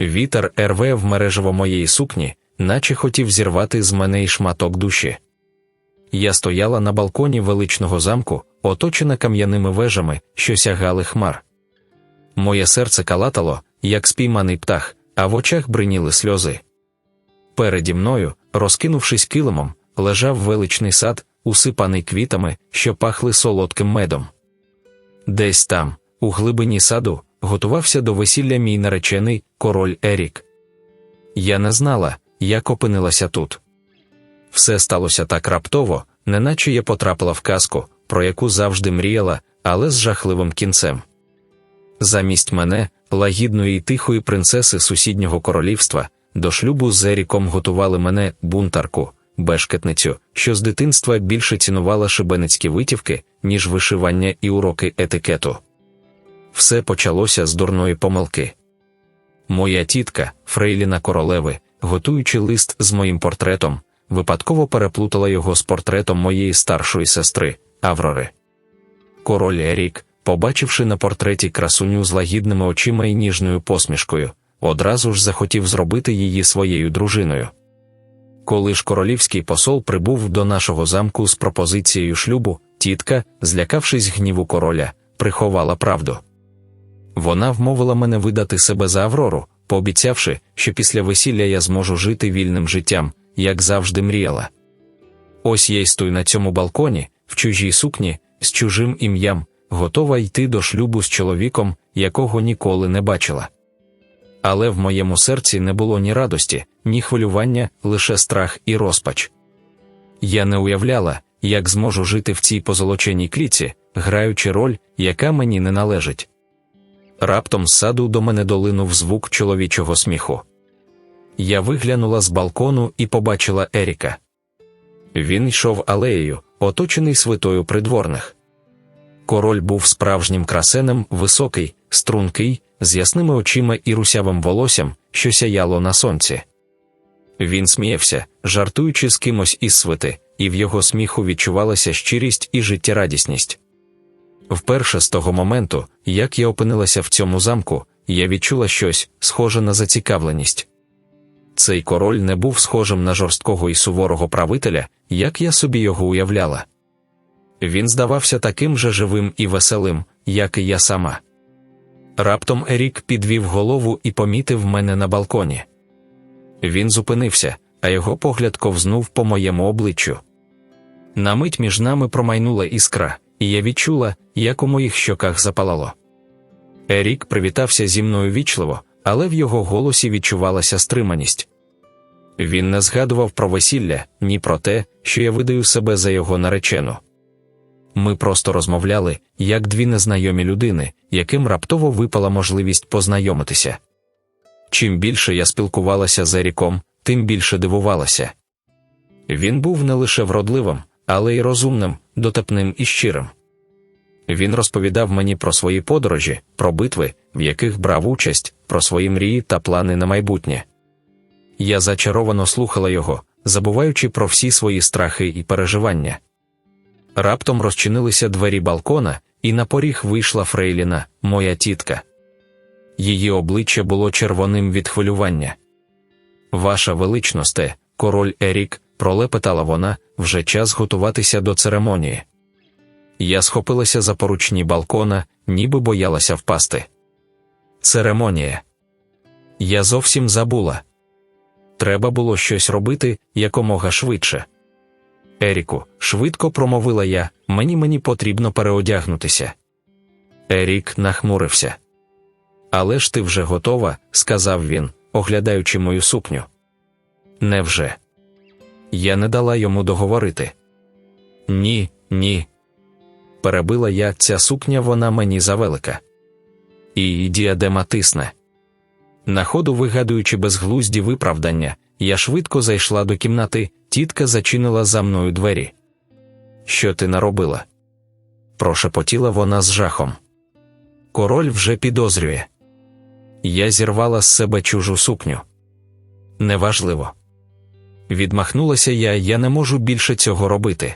Вітер рве в мережево моєї сукні, наче хотів зірвати з мене й шматок душі. Я стояла на балконі величного замку, оточена кам'яними вежами, що сягали хмар. Моє серце калатало, як спійманий птах, а в очах бриніли сльози. Переді мною, розкинувшись килимом, лежав величний сад, усипаний квітами, що пахли солодким медом. Десь там, у глибині саду, готувався до весілля мій наречений король Ерік. Я не знала, як опинилася тут. Все сталося так раптово, неначе я потрапила в казку, про яку завжди мріяла, але з жахливим кінцем. Замість мене, лагідної й тихої принцеси сусіднього королівства, до шлюбу з Еріком готували мене бунтарку, бешкетницю, що з дитинства більше цінувала шибеницькі витівки, ніж вишивання і уроки етикету. Все почалося з дурної помилки. Моя тітка, Фрейліна королеви, готуючи лист з моїм портретом, випадково переплутала його з портретом моєї старшої сестри, Аврори. Король Ерік, побачивши на портреті красуню з лагідними очима і ніжною посмішкою, одразу ж захотів зробити її своєю дружиною. Коли ж королівський посол прибув до нашого замку з пропозицією шлюбу, тітка, злякавшись гніву короля, приховала правду. Вона вмовила мене видати себе за Аврору, пообіцявши, що після весілля я зможу жити вільним життям, як завжди мріяла. Ось я й стою на цьому балконі, в чужій сукні, з чужим ім'ям, готова йти до шлюбу з чоловіком, якого ніколи не бачила. Але в моєму серці не було ні радості, ні хвилювання, лише страх і розпач. Я не уявляла, як зможу жити в цій позолоченій кліці, граючи роль, яка мені не належить. Раптом з саду до мене долинув звук чоловічого сміху. Я виглянула з балкону і побачила Еріка. Він йшов алеєю, оточений свитою придворних. Король був справжнім красенем, високий, стрункий, з ясними очима і русявим волоссям, що сяяло на сонці. Він сміявся, жартуючи з кимось із свити, і в його сміху відчувалася щирість і життєрадісність. Вперше з того моменту, як я опинилася в цьому замку, я відчула щось схоже на зацікавленість. Цей король не був схожим на жорсткого і суворого правителя, як я собі його уявляла. Він здавався таким же живим і веселим, як і я сама. Раптом Ерік підвів голову і помітив мене на балконі. Він зупинився, а його погляд ковзнув по моєму обличчю. На мить між нами промайнула іскра, і я відчула, як у моїх щоках запалало. Ерік привітався зі мною вічливо, але в його голосі відчувалася стриманість. Він не згадував про весілля, ні про те, що я видаю себе за його наречену. Ми просто розмовляли, як дві незнайомі людини, яким раптово випала можливість познайомитися. Чим більше я спілкувалася з Еріком, тим більше дивувалася. Він був не лише вродливим, але й розумним, дотепним і щирим. Він розповідав мені про свої подорожі, про битви, в яких брав участь, про свої мрії та плани на майбутнє. Я зачаровано слухала його, забуваючи про всі свої страхи і переживання. Раптом розчинилися двері балкона, і на поріг вийшла Фрейліна, моя тітка. Її обличчя було червоним від хвилювання. Ваша величносте, король Ерік, пролепетала вона, вже час готуватися до церемонії. Я схопилася за поручні балкона, ніби боялася впасти. Церемонія. Я зовсім забула. Треба було щось робити якомога швидше. Еріку, швидко промовила я, мені мені потрібно переодягнутися. Ерік нахмурився. Але ж ти вже готова, сказав він, оглядаючи мою сукню. Невже? Я не дала йому договорити. Ні, ні. Перебила я ця сукня, вона мені завелика. І діадема тисне. На ходу вигадуючи безглузді виправдання, я швидко зайшла до кімнати, тітка зачинила за мною двері. Що ти наробила? прошепотіла вона з жахом. Король вже підозрює. Я зірвала з себе чужу сукню. Неважливо. Відмахнулася я, я не можу більше цього робити.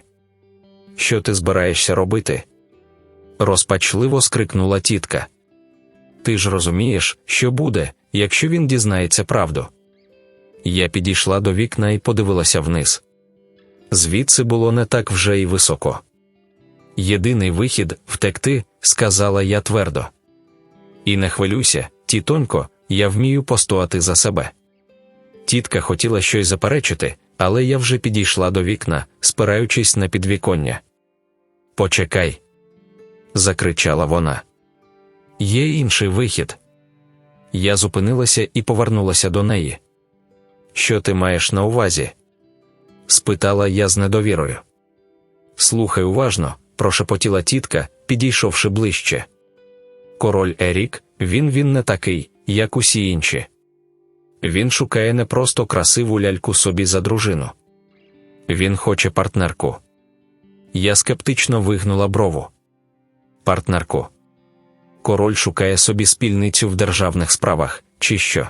Що ти збираєшся робити? розпачливо скрикнула тітка. ти ж розумієш, що буде, якщо він дізнається правду. Я підійшла до вікна і подивилася вниз. Звідси було не так вже й високо. Єдиний вихід втекти, сказала я твердо. І не хвилюйся, тітонько, я вмію постояти за себе. Тітка хотіла щось заперечити, але я вже підійшла до вікна, спираючись на підвіконня. Почекай, закричала вона. Є інший вихід. Я зупинилася і повернулася до неї. Що ти маєш на увазі? спитала я з недовірою. Слухай уважно, прошепотіла тітка, підійшовши ближче. Король Ерік, він він не такий, як усі інші. Він шукає не просто красиву ляльку собі за дружину. Він хоче партнерку. Я скептично вигнула брову. Партнерку. Король шукає собі спільницю в державних справах, чи що?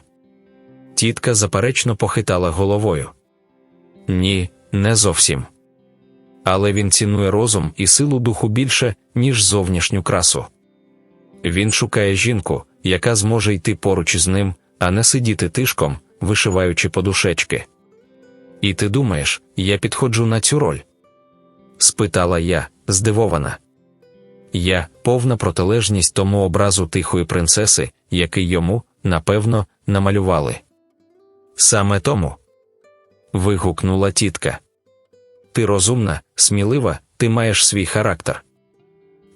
Тітка заперечно похитала головою. Ні, не зовсім. Але він цінує розум і силу духу більше, ніж зовнішню красу. Він шукає жінку, яка зможе йти поруч із ним, а не сидіти тишком, вишиваючи подушечки. І ти думаєш, я підходжу на цю роль? спитала я, здивована. Я повна протилежність тому образу тихої принцеси, який йому, напевно, намалювали. Саме тому. вигукнула тітка. Ти розумна, смілива, ти маєш свій характер.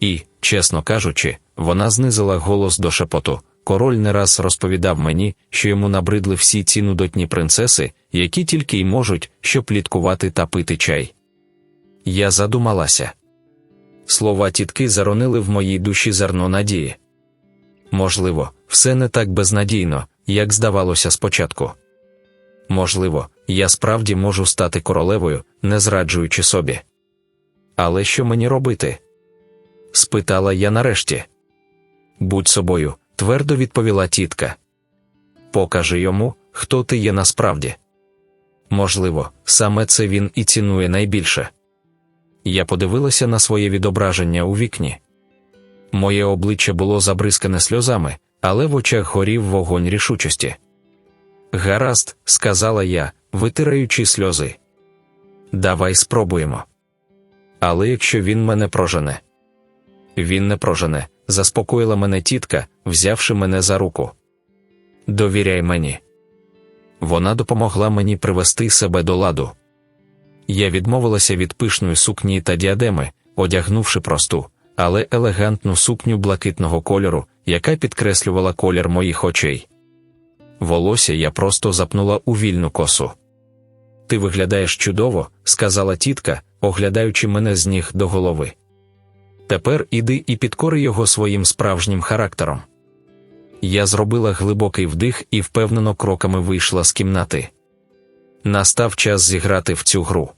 І, чесно кажучи, вона знизила голос до шепоту. Король не раз розповідав мені, що йому набридли всі ці нудотні принцеси, які тільки й можуть, щоб пліткувати та пити чай. Я задумалася. Слова тітки заронили в моїй душі зерно надії. Можливо, все не так безнадійно, як здавалося спочатку. Можливо, я справді можу стати королевою, не зраджуючи собі. Але що мені робити? спитала я нарешті. Будь собою, твердо відповіла тітка. Покажи йому, хто ти є насправді. Можливо, саме це він і цінує найбільше. Я подивилася на своє відображення у вікні. Моє обличчя було забризкане сльозами, але в очах горів вогонь рішучості. Гаразд, сказала я, витираючи сльози. Давай спробуємо. Але якщо він мене прожене, він не прожене, заспокоїла мене тітка, взявши мене за руку. Довіряй мені. Вона допомогла мені привести себе до ладу. Я відмовилася від пишної сукні та діадеми, одягнувши просту, але елегантну сукню блакитного кольору, яка підкреслювала колір моїх очей. Волосся я просто запнула у вільну косу. Ти виглядаєш чудово, сказала тітка, оглядаючи мене з ніг до голови. Тепер іди і підкори його своїм справжнім характером. Я зробила глибокий вдих і впевнено кроками вийшла з кімнати. Настав час зіграти в цю гру.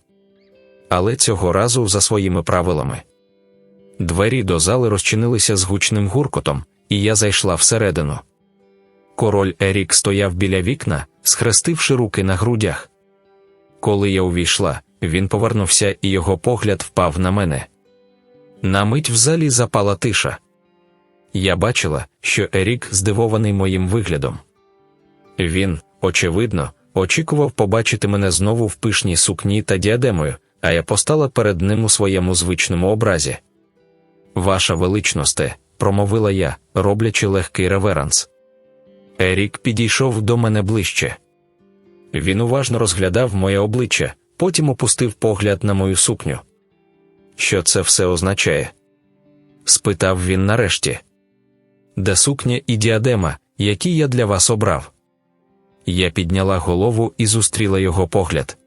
Але цього разу за своїми правилами. Двері до зали розчинилися з гучним гуркотом, і я зайшла всередину. Король Ерік стояв біля вікна, схрестивши руки на грудях. Коли я увійшла, він повернувся, і його погляд впав на мене. На мить в залі запала тиша. Я бачила, що Ерік здивований моїм виглядом. Він, очевидно, очікував побачити мене знову в пишній сукні та діадемою, а я постала перед ним у своєму звичному образі. Ваша величносте, промовила я, роблячи легкий реверанс. Ерік підійшов до мене ближче. Він уважно розглядав моє обличчя, потім опустив погляд на мою сукню. Що це все означає? спитав він нарешті. Де сукня і діадема, які я для вас обрав? Я підняла голову і зустріла його погляд.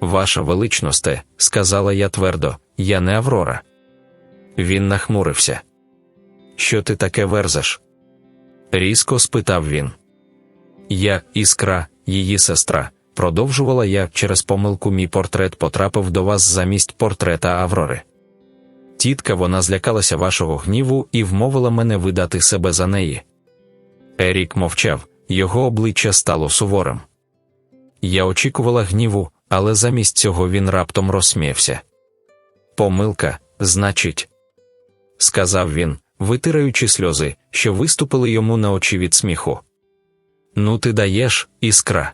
Ваша величносте, сказала я твердо, я не Аврора. Він нахмурився. Що ти таке верзеш? різко спитав він. Я, іскра, її сестра, продовжувала я через помилку мій портрет потрапив до вас замість портрета Аврори. Тітка вона злякалася вашого гніву і вмовила мене видати себе за неї. Ерік мовчав, його обличчя стало суворим. Я очікувала гніву, але замість цього він раптом розсміявся. Помилка, значить, сказав він, витираючи сльози, що виступили йому на очі від сміху. Ну, ти даєш, іскра.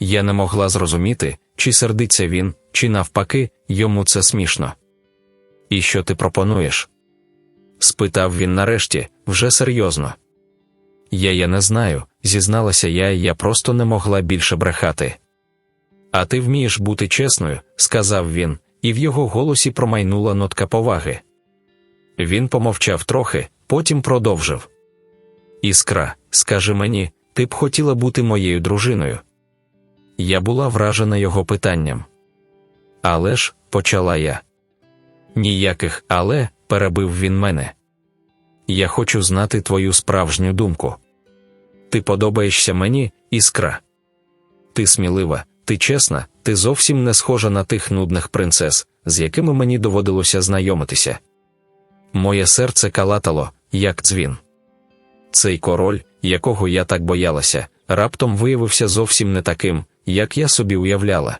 Я не могла зрозуміти, чи сердиться він, чи навпаки, йому це смішно. І що ти пропонуєш? спитав він нарешті, вже серйозно. Я я не знаю, зізналася я, я просто не могла більше брехати. А ти вмієш бути чесною, сказав він, і в його голосі промайнула нотка поваги. Він помовчав трохи, потім продовжив. Іскра, скажи мені, ти б хотіла бути моєю дружиною. Я була вражена його питанням. Але ж, почала я. Ніяких але, перебив він мене. Я хочу знати твою справжню думку. Ти подобаєшся мені, іскра. Ти смілива, ти чесна, ти зовсім не схожа на тих нудних принцес, з якими мені доводилося знайомитися. Моє серце калатало, як дзвін. Цей король, якого я так боялася, раптом виявився зовсім не таким, як я собі уявляла.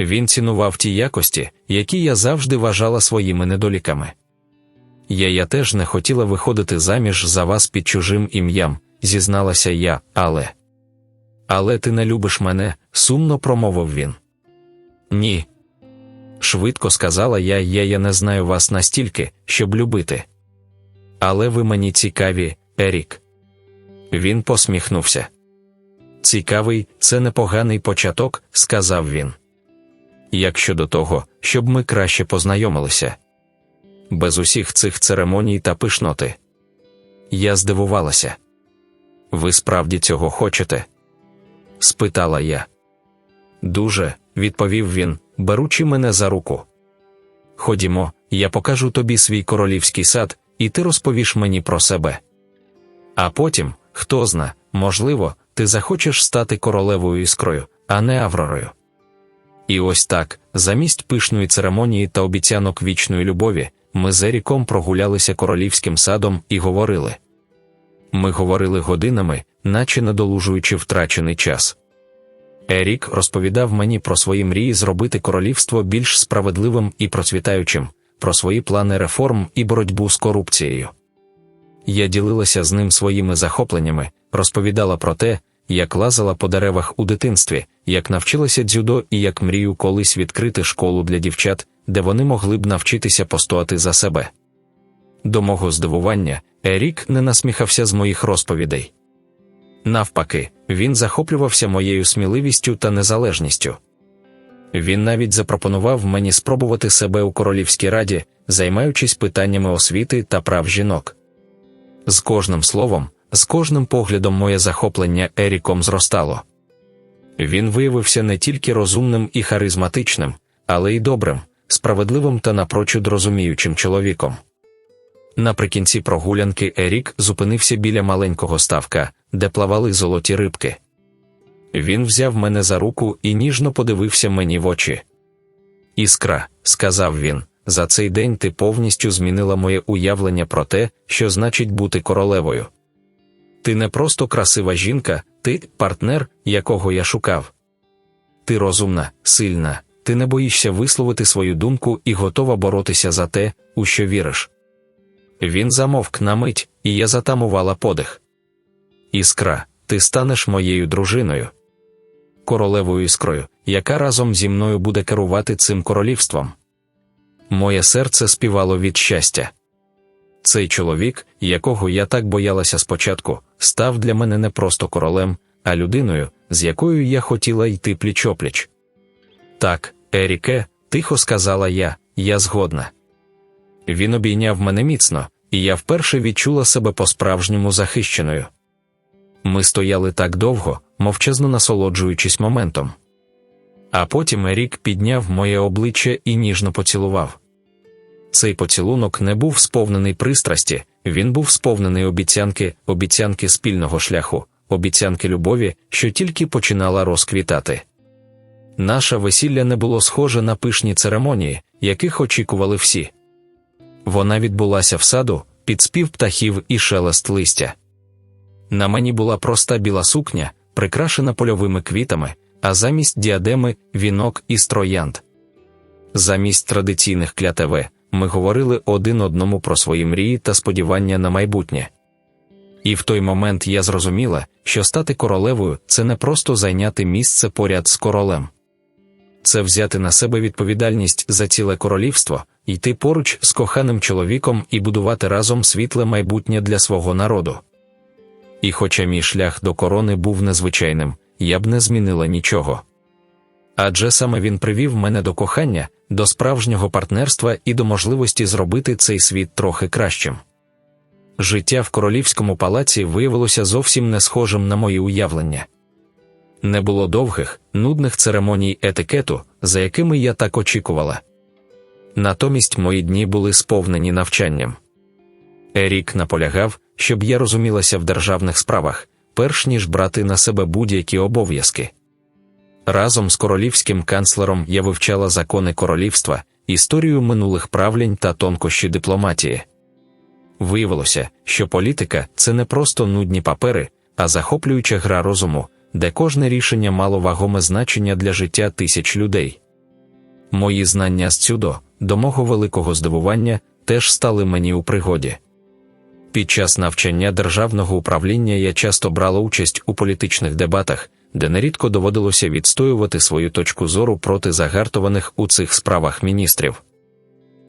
Він цінував ті якості, які я завжди вважала своїми недоліками. Я я теж не хотіла виходити заміж за вас під чужим ім'ям, зізналася я, але. Але ти не любиш мене, сумно промовив він. Ні. Швидко сказала я, я я не знаю вас настільки, щоб любити. Але ви мені цікаві, Ерік. Він посміхнувся. Цікавий, це непоганий початок, сказав він. Як щодо того, щоб ми краще познайомилися. Без усіх цих церемоній та пишноти. Я здивувалася. Ви справді цього хочете? спитала я. Дуже, відповів він, беручи мене за руку. Ходімо, я покажу тобі свій королівський сад, і ти розповіш мені про себе. А потім, хто зна, можливо, ти захочеш стати королевою іскрою, а не Авророю. І ось так, замість пишної церемонії та обіцянок вічної любові, ми з Еріком прогулялися королівським садом і говорили. Ми говорили годинами, наче надолужуючи втрачений час. Ерік розповідав мені про свої мрії зробити королівство більш справедливим і процвітаючим, про свої плани реформ і боротьбу з корупцією. Я ділилася з ним своїми захопленнями, розповідала про те, як лазила по деревах у дитинстві, як навчилася дзюдо і як мрію колись відкрити школу для дівчат, де вони могли б навчитися постояти за себе. До мого здивування, Ерік не насміхався з моїх розповідей. Навпаки, він захоплювався моєю сміливістю та незалежністю. Він навіть запропонував мені спробувати себе у королівській раді, займаючись питаннями освіти та прав жінок. З кожним словом, з кожним поглядом моє захоплення Еріком зростало. Він виявився не тільки розумним і харизматичним, але й добрим, справедливим та напрочуд розуміючим чоловіком. Наприкінці прогулянки Ерік зупинився біля маленького ставка, де плавали золоті рибки. Він взяв мене за руку і ніжно подивився мені в очі. Іскра, сказав він, за цей день ти повністю змінила моє уявлення про те, що значить бути королевою. Ти не просто красива жінка, ти партнер, якого я шукав. Ти розумна, сильна, ти не боїшся висловити свою думку і готова боротися за те, у що віриш. Він замовк на мить, і я затамувала подих. Іскра, ти станеш моєю дружиною, королевою іскрою, яка разом зі мною буде керувати цим королівством. Моє серце співало від щастя. Цей чоловік, якого я так боялася спочатку, став для мене не просто королем, а людиною, з якою я хотіла йти пліч-опліч. Так, Еріке, тихо сказала я, я згодна. Він обійняв мене міцно, і я вперше відчула себе по-справжньому захищеною. Ми стояли так довго, мовчазно насолоджуючись моментом. А потім Ерік підняв моє обличчя і ніжно поцілував. Цей поцілунок не був сповнений пристрасті, він був сповнений обіцянки, обіцянки спільного шляху, обіцянки любові, що тільки починала розквітати. Наше весілля не було схоже на пишні церемонії, яких очікували всі. Вона відбулася в саду, під спів птахів і шелест листя. На мені була проста біла сукня, прикрашена польовими квітами, а замість діадеми вінок із троянд. Замість традиційних клятеве, ми говорили один одному про свої мрії та сподівання на майбутнє. І в той момент я зрозуміла, що стати королевою це не просто зайняти місце поряд з королем, це взяти на себе відповідальність за ціле королівство, йти поруч з коханим чоловіком і будувати разом світле майбутнє для свого народу. І хоча мій шлях до корони був незвичайним, я б не змінила нічого. Адже саме він привів мене до кохання, до справжнього партнерства і до можливості зробити цей світ трохи кращим. Життя в королівському палаці виявилося зовсім не схожим на мої уявлення. Не було довгих, нудних церемоній етикету, за якими я так очікувала. Натомість мої дні були сповнені навчанням. Ерік наполягав, щоб я розумілася в державних справах, перш ніж брати на себе будь-які обов'язки. Разом з королівським канцлером я вивчала закони королівства, історію минулих правлінь та тонкощі дипломатії. Виявилося, що політика це не просто нудні папери, а захоплююча гра розуму, де кожне рішення мало вагоме значення для життя тисяч людей. Мої знання з цюдо, до мого великого здивування, теж стали мені у пригоді. Під час навчання державного управління я часто брала участь у політичних дебатах, де нерідко доводилося відстоювати свою точку зору проти загартованих у цих справах міністрів.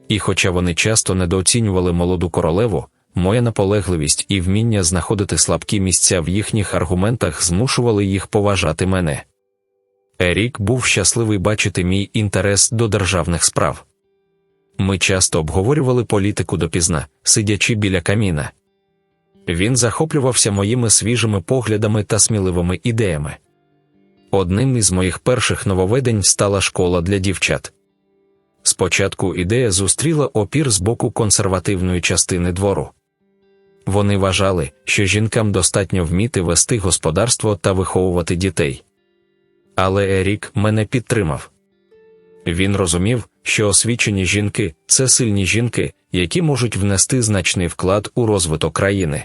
І хоча вони часто недооцінювали молоду королеву, моя наполегливість і вміння знаходити слабкі місця в їхніх аргументах змушували їх поважати мене. Ерік був щасливий бачити мій інтерес до державних справ. Ми часто обговорювали політику допізна, сидячи біля каміна. Він захоплювався моїми свіжими поглядами та сміливими ідеями. Одним із моїх перших нововведень стала школа для дівчат. Спочатку ідея зустріла опір з боку консервативної частини двору. Вони вважали, що жінкам достатньо вміти вести господарство та виховувати дітей. Але Ерік мене підтримав. Він розумів, що освічені жінки це сильні жінки, які можуть внести значний вклад у розвиток країни.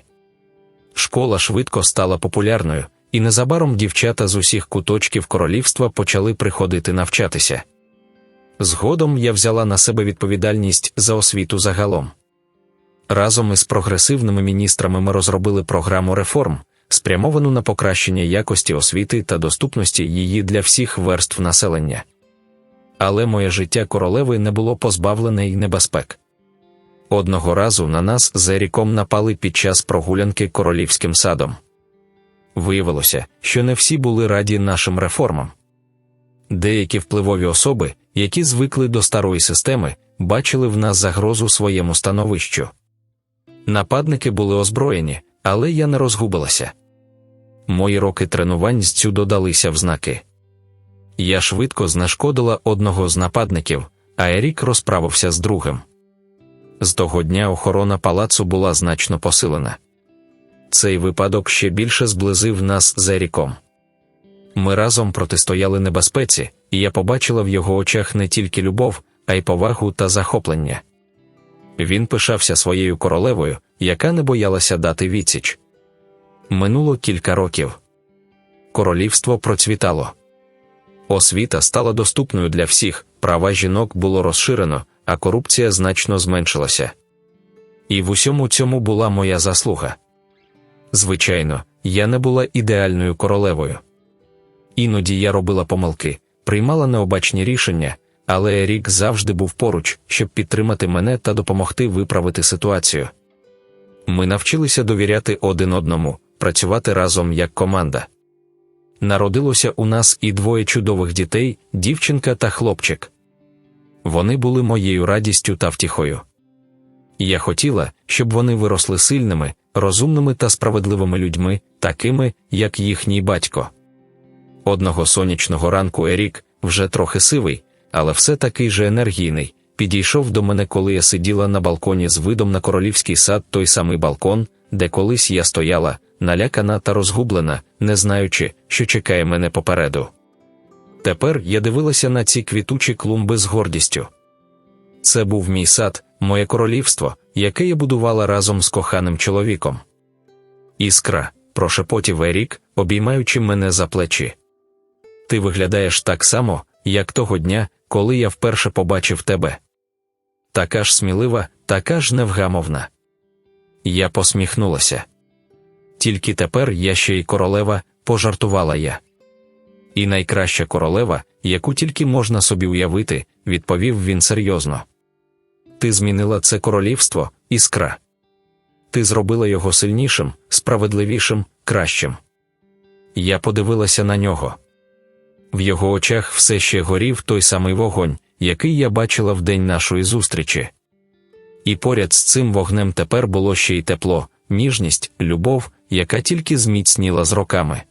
Школа швидко стала популярною, і незабаром дівчата з усіх куточків королівства почали приходити навчатися. Згодом я взяла на себе відповідальність за освіту загалом. Разом із прогресивними міністрами ми розробили програму реформ, спрямовану на покращення якості освіти та доступності її для всіх верств населення. Але моє життя королеви не було позбавлене й небезпек. Одного разу на нас з Еріком напали під час прогулянки королівським садом. Виявилося, що не всі були раді нашим реформам. Деякі впливові особи, які звикли до старої системи, бачили в нас загрозу своєму становищу. Нападники були озброєні, але я не розгубилася. Мої роки тренувань з цю додалися в знаки. Я швидко знешкодила одного з нападників, а Ерік розправився з другим. З того дня охорона палацу була значно посилена. Цей випадок ще більше зблизив нас з Еріком. Ми разом протистояли небезпеці, і я побачила в його очах не тільки любов, а й повагу та захоплення. Він пишався своєю королевою, яка не боялася дати відсіч. Минуло кілька років. Королівство процвітало. Освіта стала доступною для всіх, права жінок було розширено, а корупція значно зменшилася. І в усьому цьому була моя заслуга. Звичайно, я не була ідеальною королевою. Іноді я робила помилки, приймала необачні рішення, але Ерік завжди був поруч, щоб підтримати мене та допомогти виправити ситуацію. Ми навчилися довіряти один одному, працювати разом як команда. Народилося у нас і двоє чудових дітей, дівчинка та хлопчик. Вони були моєю радістю та втіхою. Я хотіла, щоб вони виросли сильними, розумними та справедливими людьми, такими, як їхній батько. Одного сонячного ранку Ерік, вже трохи сивий, але все такий же енергійний, підійшов до мене, коли я сиділа на балконі з видом на королівський сад, той самий балкон, де колись я стояла, налякана та розгублена, не знаючи, що чекає мене попереду. Тепер я дивилася на ці квітучі клумби з гордістю. Це був мій сад, моє королівство, яке я будувала разом з коханим чоловіком. Іскра, прошепотів Ерік, обіймаючи мене за плечі. Ти виглядаєш так само, як того дня, коли я вперше побачив тебе. така ж смілива, така ж невгамовна. Я посміхнулася. Тільки тепер я ще й королева, пожартувала я. І найкраща королева, яку тільки можна собі уявити, відповів він серйозно. Ти змінила це королівство, іскра. Ти зробила його сильнішим, справедливішим, кращим. Я подивилася на нього. В його очах все ще горів той самий вогонь, який я бачила в день нашої зустрічі. І поряд з цим вогнем тепер було ще й тепло, ніжність, любов, яка тільки зміцніла з роками.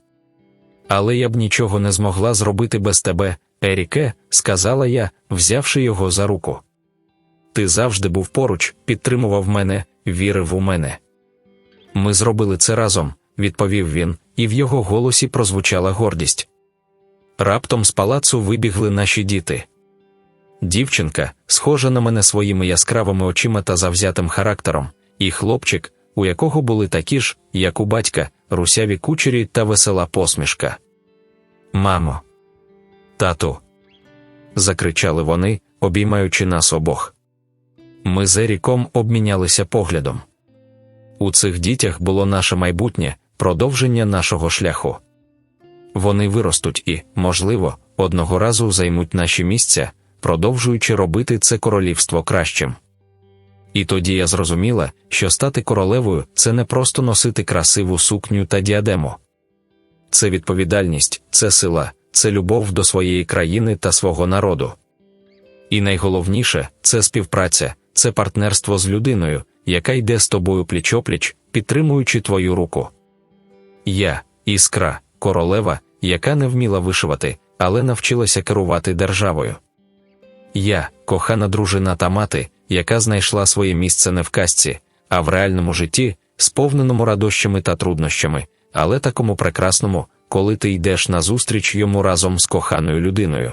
Але я б нічого не змогла зробити без тебе, Еріке, сказала я, взявши його за руку. Ти завжди був поруч, підтримував мене, вірив у мене. Ми зробили це разом, відповів він, і в його голосі прозвучала гордість. Раптом з палацу вибігли наші діти. Дівчинка, схожа на мене своїми яскравими очима та завзятим характером, і хлопчик, у якого були такі ж, як у батька, русяві кучері та весела посмішка. Мамо, тату. закричали вони, обіймаючи нас обох. Ми з Еріком обмінялися поглядом. У цих дітях було наше майбутнє, продовження нашого шляху. Вони виростуть і, можливо, одного разу займуть наші місця, продовжуючи робити це королівство кращим. І тоді я зрозуміла, що стати королевою це не просто носити красиву сукню та діадему. Це відповідальність, це сила, це любов до своєї країни та свого народу. І найголовніше це співпраця, це партнерство з людиною, яка йде з тобою пліч-опліч, підтримуючи твою руку. Я, іскра, королева, яка не вміла вишивати, але навчилася керувати державою. Я, кохана дружина та мати, яка знайшла своє місце не в казці, а в реальному житті, сповненому радощами та труднощами, але такому прекрасному, коли ти йдеш назустріч йому разом з коханою людиною.